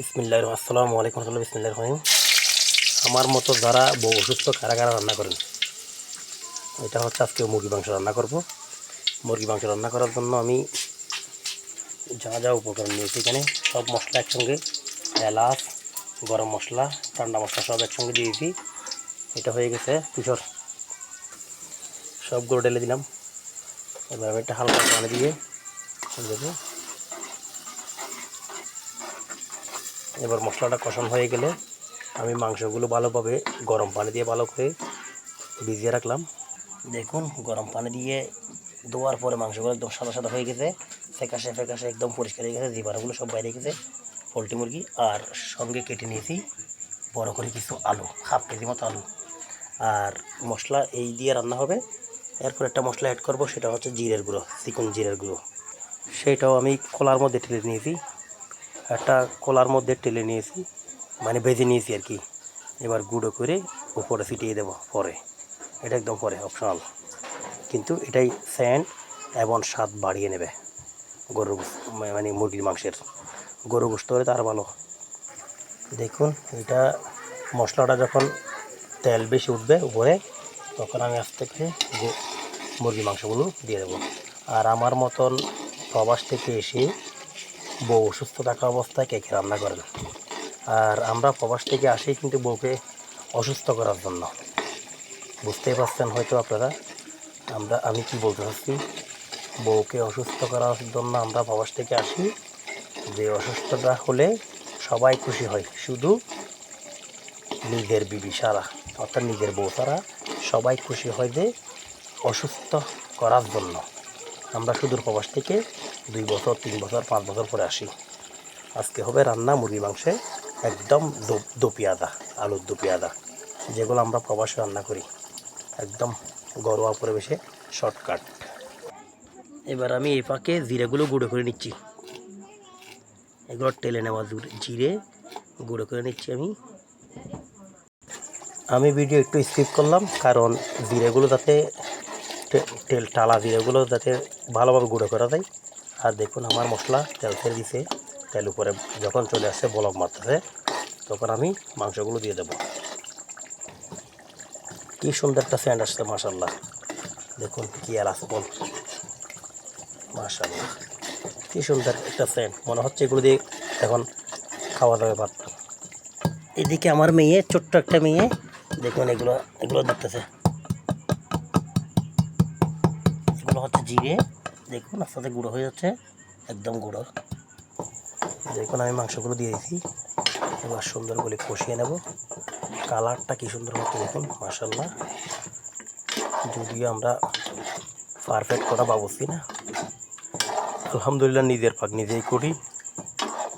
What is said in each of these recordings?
বিসমিল্লাহ আসসালামু আলাইকুম রহমতুল্লাহ বিসমিল্লাহ আমার মতো যারা বউ অসুস্থ, কারা কারা রান্না করেন? এটা হচ্ছে আজকে মুরগি মাংস রান্না করব। মুরগি মাংস রান্না করার জন্য আমি যা যা উপকরণ নিয়েছি এখানে, সব মশলা একসঙ্গে, এলাচ, গরম মশলা, ঠান্ডা মশলা সব একসঙ্গে দিয়েছি। এটা হয়ে গেছে কিশোর। সবগুলো ঢেলে দিলাম। এবার একটা হালকা পানি দিয়ে দেবো। এবার মশলাটা কষানো হয়ে গেলে আমি মাংসগুলো ভালোভাবে গরম পানি দিয়ে ভালো করে ভিজিয়ে রাখলাম। দেখুন, গরম পানি দিয়ে ধোয়ার পরে মাংসগুলো একদম সাদা সাদা হয়ে গেছে ফেকাশে ফেকাশে একদম পরিষ্কার হয়ে গেছে জীবাণুগুলো সব বাইরে গেছে, পোলট্রি মুরগি। আর সঙ্গে কেটে নিয়েছি বড় করে কিছু আলু, হাফ কেজি মতো আলু। আর মশলা এই দিয়ে রান্না হবে। এরপর একটা মশলা অ্যাড করব, সেটা হচ্ছে জিরের গুঁড়ো, চিকন জিরের গুঁড়ো। সেটাও আমি কলার মধ্যে ঢেলে নিয়েছি। একটা কলার মধ্যে টেলে নিয়েছি মানে ভেজে নিয়েছি আর কি। এবার গুঁড়ো করে উপরে ছিটিয়ে দেবো, পরে। এটা একদম পরে অপশনাল কিন্তু এটাই স্যান্ড এবং স্বাদ বাড়িয়ে নেবে গোস- মানে মুরগির মাংসের। গরু গোস্ত হলে তার ভালো। দেখুন, এটা মশলাটা যখন তেল বেশি উঠবে উপরে, তখন আমি আস্তে করে মুরগির মাংসগুলো দিয়ে দেবো। আর আমার মতন প্রবাস থেকে এসে বউ অসুস্থ থাকা অবস্থায় কেকে রান্না করেন আর আমরা প্রবাস থেকে আসি কিন্তু বউকে অসুস্থ করার জন্য। বুঝতেই পারছেন হয়তো আপনারা, আমরা, আমি কি বলতে চাচ্ছি? বউকে অসুস্থ করার জন্য আমরা প্রবাস থেকে আসি যে অসুস্থতা হলে সবাই খুশি হয়। শুধু নিজের বিবি সারা, অর্থাৎ নিজের বউ ছাড়া সবাই খুশি হয় যে অসুস্থ করার জন্য। আমরা সুদূর প্রবাস থেকে দুই বছর, তিন বছর, পাঁচ বছর পরে আসি। আজকে হবে রান্না মুরগি মাংসে একদম দো- দোপি আলুর দোপি আদা যেগুলো আমরা প্রবাসে রান্না করি। একদম ঘরোয়া পরিবেশে শর্টকাট। এবার আমি এই পাকে জিরেগুলো গুঁড়ো করে নিচ্ছি। এগুলো টেলে নেওয়া জিরে গুঁড়ো করে নিচ্ছি আমি। আমি ভিডিও একটু স্কিপ করলাম, কারণ জিরেগুলো যাতে টালা জিরেগুলো যাতে ভালোভাবে গুঁড়ো করা যায়। আর দেখুন আমার মশলা তেল ছেড়ে দিছে। তেল উপরে যখন চলে আসছে বলক মারতেছে, তখন আমি মাংসগুলো দিয়ে দেবো। কি সুন্দর একটা স্যান্ড আসছে মাসাল্লাহ দেখুন কি এলাচ বল মাসাল্লাহ কি সুন্দর একটা স্যান্ড। মনে হচ্ছে এগুলো দিয়ে এখন খাওয়া যাবে ভাত। এদিকে আমার মেয়ে, ছোট্ট একটা মেয়ে, দেখুন এগুলো এগুলো দেখতেছে। এগুলো হচ্ছে জিরে। দেখুন, আস্তে গুঁড়ো হয়ে যাচ্ছে, একদম গুঁড়ো। দেখুন, আমি মাংসগুলো দিয়ে দিয়েছি। এবার সুন্দর করে কষিয়ে নেব। কালারটা কি সুন্দর হচ্ছে দেখুন মাসাল্লাহ যদিও আমরা পারফেক্ট করা পাবছি না। আলহামদুলিল্লাহ, নিজের পাক নিজেই করি।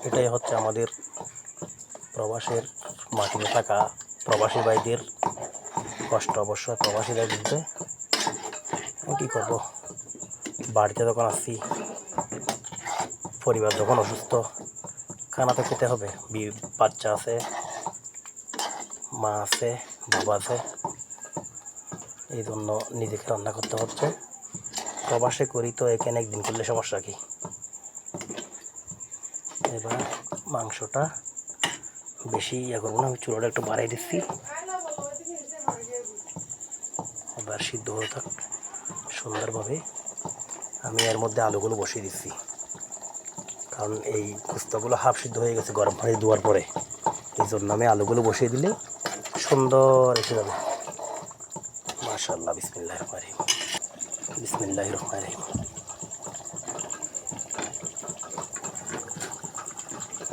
এটাই হচ্ছে আমাদের প্রবাসের মাটিতে থাকা প্রবাসী ভাইদের কষ্ট। অবশ্যই প্রবাসীরা বুঝবে কী করব? বাড়িতে যখন আসছি পরিবার যখন অসুস্থ খানা তো খেতে হবে। বাচ্চা আছে, মা আছে, বাবা আছে। এই জন্য নিজেকে রান্না করতে হচ্ছে। প্রবাসে করি তো, এখানে একদিন করলে সমস্যা কি? এবার মাংসটা বেশি ইয়ে করব না, আমি চুলোটা একটু বাড়াই দিচ্ছি। এবার সিদ্ধ হয়ে থাক সুন্দরভাবে। আমি এর মধ্যে আলুগুলো বসিয়ে দিচ্ছি। কারণ এই কুস্তাগুলো হাফ সিদ্ধ হয়ে গেছে গরম পানি দেওয়ার পরে। এই জন্য আমি আলুগুলো বসিয়ে দিলে সুন্দর এসে যাবে। মাশাল্লাহ বিসমিল্লাহ রহমান রহিম। বিসমিল্লাহ রহমান রহিম।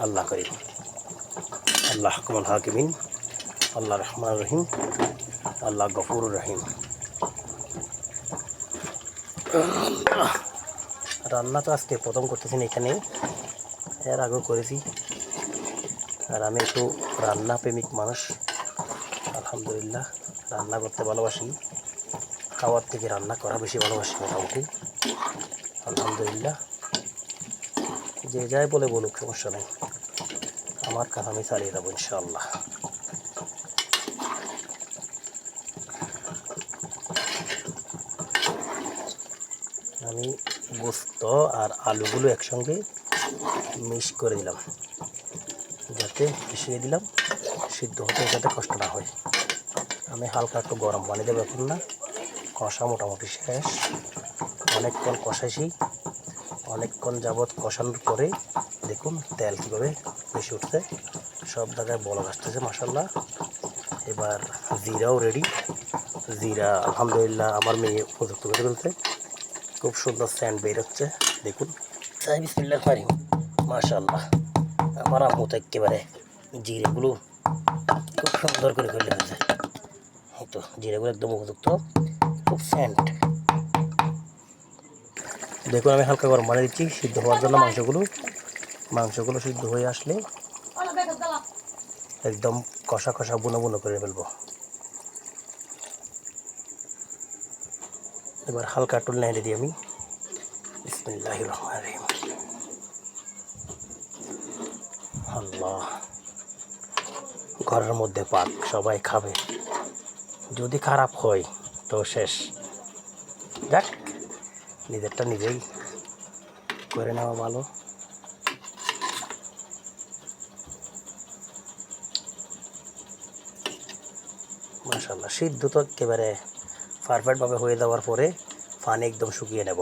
আল্লাহ করিম। আল্লাহ কমল হাকিমিন। আল্লাহ রহমান রহিম। আল্লাহ গফুর রহিম। রান্না তো আজকে প্রথম করতেছি না এখানে। এর আগেও করেছি। আর আমি একটু রান্না প্রেমিক মানুষ। আলহামদুলিল্লাহ, রান্না করতে ভালোবাসি। খাওয়ার থেকে রান্না করা বেশি ভালোবাসি মোটামুটি। আলহামদুলিল্লাহ। যে যাই বলে বলুক, সমস্যা নেই। আমার কাজ আমি চালিয়ে যাব ইনশাআল্লাহ। আমি গোস্ত আর আলুগুলো একসঙ্গে মিক্স করে দিলাম। যাতে মিশিয়ে দিলাম, সিদ্ধ হতে যাতে কষ্ট না হয়। আমি হালকা একটু গরম পানি দেবো এখন না। কষা মোটামুটি শেষ। অনেকক্ষণ কষাইছি। অনেকক্ষণ যাবৎ কষানোর পরে দেখুন তেল কীভাবে বেশি উঠছে। সব জায়গায় বলক আসতেছে মাসাল্লাহ এবার জিরাও রেডি জিরা, আলহামদুলিল্লাহ, আমার মেয়ে উপযুক্ত করে খুব সুন্দর স্যান্ড বের হচ্ছে, দেখুন। সাহেব মাশাল্লাহ আমার আম্মু তো একেবারে জিরেগুলো খুব সুন্দর করে ফেলে ফেলছে। এই তো, জিরেগুলো একদম উপযুক্ত। খুব স্যান্ড। দেখুন, আমি হালকা গরম পানি দিচ্ছি, সিদ্ধ হওয়ার জন্য মাংসগুলো। মাংসগুলো সিদ্ধ হয়ে আসলে একদম কষা কষা বুনো বুনো করে ফেলব। এবার হালকা একটু নেড়ে দিই আমি। বিসমিল্লাহ রহমান রহিম। আল্লাহ। ঘরের মধ্যে পাক, সবাই খাবে। যদি খারাপ হয়, তো শেষ। যাক, নিজেরটা নিজেই করে নেওয়া ভালো। মাশাল্লাহ সিদ্ধ তো একেবারে পারফেক্টভাবে হয়ে যাওয়ার পরে পানি একদম শুকিয়ে নেব।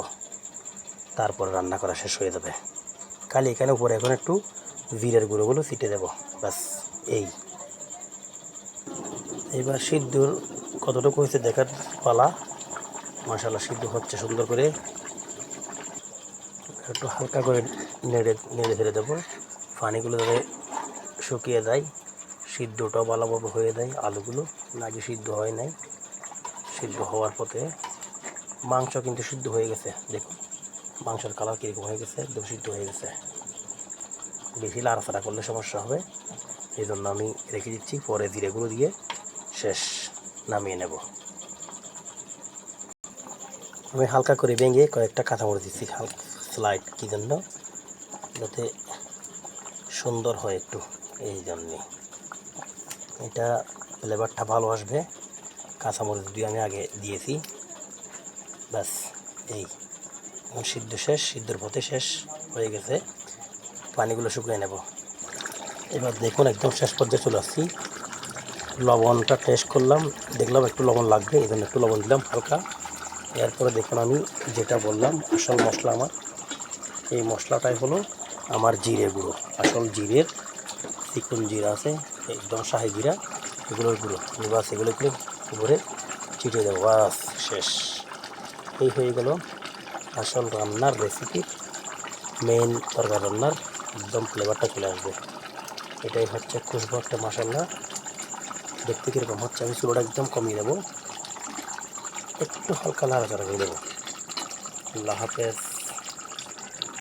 তারপর রান্না করা শেষ হয়ে যাবে। খালি এখানে উপরে এখন একটু জিরের গুঁড়োগুলো ছিটে দেব। ব্যাস, এই। এবার সিদ্ধর কতটুকু হয়েছে দেখার পালা। মাশাল্লাহ সিদ্ধ হচ্ছে সুন্দর করে একটু হালকা করে নেড়ে নেড়ে ফেলে দেবো। পানিগুলো যাতে শুকিয়ে যায় সিদ্ধটাও ভালোভাবে হয়ে যায়, আলুগুলো নাকি সিদ্ধ হয় নাই। সিদ্ধ হওয়ার পথে মাংস কিন্তু সিদ্ধ হয়ে গেছে, দেখুন। মাংসের কালার কীরকম হয়ে গেছে, একদম সিদ্ধ হয়ে গেছে। বেশি লাড়াচাড়া করলে সমস্যা হবে, এই জন্য আমি রেখে দিচ্ছি, পরে জিরেগুলো দিয়ে শেষ নামিয়ে নেব। আমি হালকা করে ভেঙে কয়েকটা কাঁচামরিচ দিচ্ছি, হালকা স্লাইড কী জন্য? যাতে সুন্দর হয় একটু, এই জন্যে। এটা ফ্লেভারটা ভালো আসবে। কাঁচামরিচ দিয়ে আমি আগে দিয়েছি। ব্যাস, এই। এখন সিদ্ধ শেষ, সিদ্ধর পথে শেষ হয়ে গেছে। পানিগুলো শুকিয়ে নেব। এবার দেখুন, একদম শেষ পর্যায়ে চলে আসছি। লবণটা টেস্ট করলাম। দেখলাম একটু লবণ লাগবে, এই জন্য একটু লবণ দিলাম হালকা। এরপরে দেখুন, আমি যেটা বললাম, আসল মশলা আমার। এই মশলাটাই হলো আমার জিরে গুঁড়ো। আসল জিরের চিকন জিরা আছে, একদম শাহি জিরা, এগুলোর গুঁড়ো। বাস এগুলো উপরে ছিটিয়ে দেবো বাস, শেষ। এই হয়ে গেল আসল রান্নার রেসিপি মেন তরকারি রান্নার একদম ফ্লেভারটা চলে আসবে। এটাই হচ্ছে খুশবু একটা মশলা দেখতে কীরকম হচ্ছে, আমি চুলোটা একদম কমিয়ে দেবো। একটু হালকা নাড়াচাড়া করে দেবো। আল্লাহ হাফেজ।